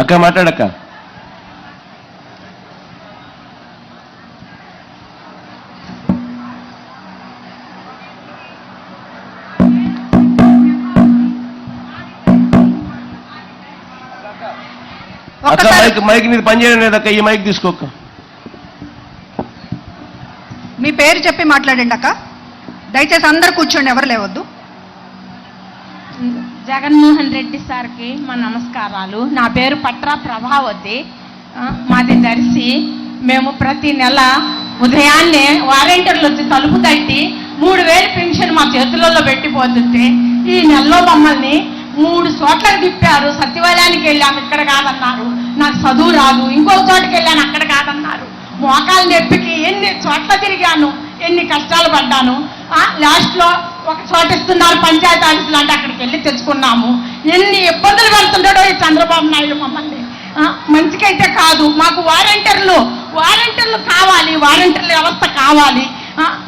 అక్క మాట్లాడక్క. అక్క mic mic నీది పనిచేయడం లేదక్క ఈ మైక్ తీసుకోక్క. మీ పేరు చెప్పి మాట్లాడండి అక్క. దయచేసి అందరు కూర్చోండి ఎవరు లేవద్దు. జగన్మోహన్ రెడ్డి సార్కి మా నమస్కారాలు. నా పేరు పట్రా ప్రభావతి. మాది దర్శి. మేము ప్రతి నెల ఉదయాన్నే వారంటీర్లు వచ్చి తలుపు తట్టి మూడు వేలు పెన్షన్ మా చేతులలో పెట్టిపోతుంటే ఈ నెలలో మమ్మల్ని మూడు చోట్లకు తిప్పారు. సచివాలయానికి వెళ్ళాము ఇక్కడ కాదన్నారు. నాకు చదువు రాదు. ఇంకో చోటుకి వెళ్ళాను అక్కడ కాదన్నారు. మోకాలు నొప్పికి ఎన్ని చోట్ల తిరిగాను? ఎన్ని కష్టాలు పడ్డాను. లాస్ట్లో ఒక చోట ఇస్తున్నారు పంచాయతీ ఆఫీసులు అంటే అక్కడికి వెళ్ళి తెచ్చుకున్నాము. ఎన్ని ఇబ్బందులు పడుతున్నాడో ఈ చంద్రబాబు నాయుడు మమ్మల్ని. మంచికైతే కాదు. మాకు వాలంటీర్లు వాలంటీర్లు కావాలి వాలంటీర్ల వ్యవస్థ కావాలి.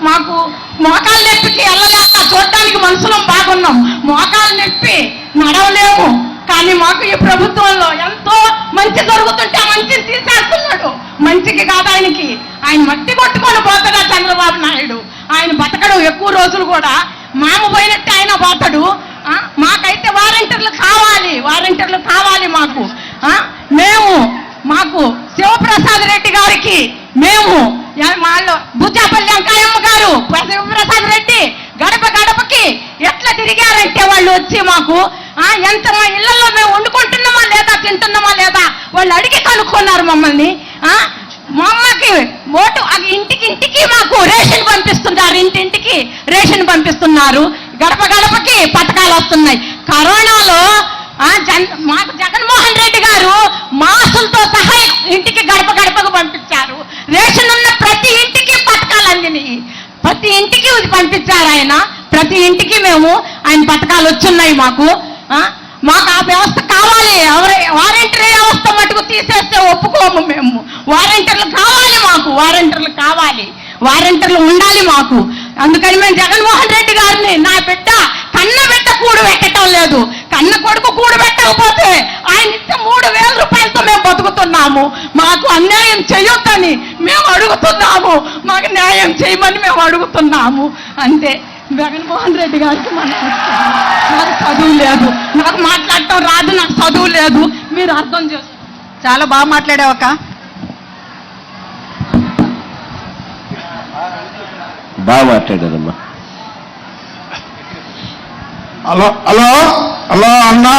మాకు మోకాలు నొప్పికి వెళ్ళలేక చూడటానికి మనుషులం బాగున్నాం. మోకాలు నొప్పి నడవలేము. కానీ మాకు ఈ ప్రభుత్వంలో ఎంతో మంచి జరుగుతుంటే ఆ తీసేస్తున్నాడు. మంచికి కాదు ఆయనకి. ఆయన మట్టి కొట్టుకొని పోతాడా చంద్రబాబు నాయుడు? ఆయన బతకడు ఎక్కువ రోజులు కూడా. మామ పోయినట్టు ఆయన పోతాడు. మాకైతే వారంటీర్లు కావాలి వారంటీర్లు కావాలి మాకు. మేము మాకు శివప్రసాద్ రెడ్డి గారికి మేము ఎ- వాళ్ళు బుజ్జాపల్లి వెంకాయమ్మ గారు శివప్రసాద్ రెడ్డి గడప గడపకి ఎట్లా తిరిగారంటే వాళ్ళు వచ్చి మాకు ఎంత మా ఇళ్ళలో మేము వండుకుంటున్నామా లేదా తింటున్నామా లేదా వాళ్ళు అడిగి కనుక్కున్నారు మమ్మల్ని. మా అమ్మకి ఓటు అది ఇంటికి ఇంటికి మాకు రేషన్ పంపిస్తున్నారు ఇంటింటికి రేషన్ పంపిస్తున్నారు. గడప గడపకి పథకాలు వస్తున్నాయి. కరోనాలో జన్ మాకు జగన్మోహన్ రెడ్డి గారు మాసులతో సహా ఇంటికి గడప గడపకు పంపించారు. రేషన్ ఉన్న ప్రతి ఇంటికి పథకాలు అందినాయి. ప్రతి ఇంటికి పంపించారు ఆయన. ప్రతి ఇంటికి మేము ఆయన పథకాలు వచ్చున్నాయి మాకు. మాకు ఆ వ్యవస్థ కావాలి. ఎవరి వారంటరీ వ్యవస్థ మటుకు తీసేస్తే ఒప్పుకోము మేము వారంటీర్లు కావాలి మాకు వారంటీర్లు కావాలి. వారంటీర్లు ఉండాలి మాకు. అందుకని మేము జగన్మోహన్ రెడ్డి గారిని నా బిడ్డ కన్న బిడ్డ కూడు పెట్టడం లేదు. కన్న కొడుకు కూడు పెట్టకపోతే ఆయన ఇచ్చే మూడు వేల రూపాయలతో మేము బతుకుతున్నాము. మాకు అన్యాయం చేయొద్దని మేము అడుగుతున్నాము. మాకు న్యాయం చేయమని మేము అడుగుతున్నాము. అంతే జగన్మోహన్ రెడ్డి గారికి మన నాకు చదువు లేదు. నాకు మాట్లాడటం రాదు నాకు చదువు లేదు. మీరు అర్థం చేసుకో చాలా బాగా మాట్లాడావు బాగా మాట్లాడారమ్మా. హలో హలో హలో అన్నా.